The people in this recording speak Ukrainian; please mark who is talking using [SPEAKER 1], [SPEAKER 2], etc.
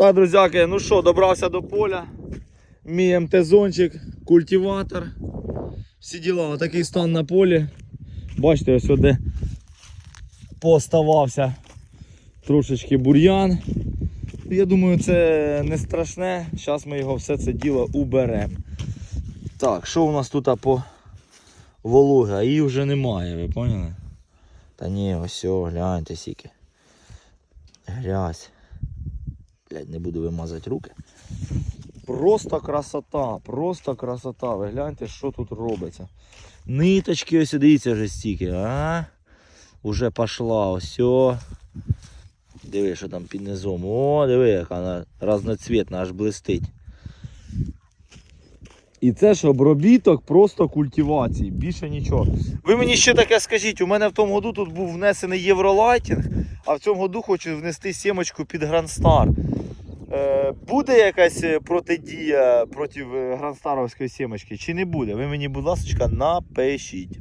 [SPEAKER 1] Так, друзяки, ну що, добрався до поля. Мій МТ-зончик, культиватор. Всі діла, отакий стан на полі. Бачите, ось де поставався трошечки бур'ян. Я думаю, це не страшне. Зараз ми його все це діло уберемо. Так, що у нас тут по вологи? А її вже немає, ви поняли? Та ні, ось, о, гляньте сіки. Грязь. Блядь, не буду вимазати руки. Просто красота, просто красота. Ви гляньте, що тут робиться. Ниточки, ось дивіться вже стільки, а? Уже пошла, ось. Диви, що там під низом. О, диви, яка вона разноцвітна, аж блистить. І це ж обробіток просто культивації, більше нічого. Ви мені ще таке скажіть, у мене в тому году тут був внесений євролайтінг, а в цьому году хочу внести сімочку під Грандстар. Е, буде якась е, протидія проти е, грандстаровської сімочки чи не буде? Ви мені, будь ласка, напишіть.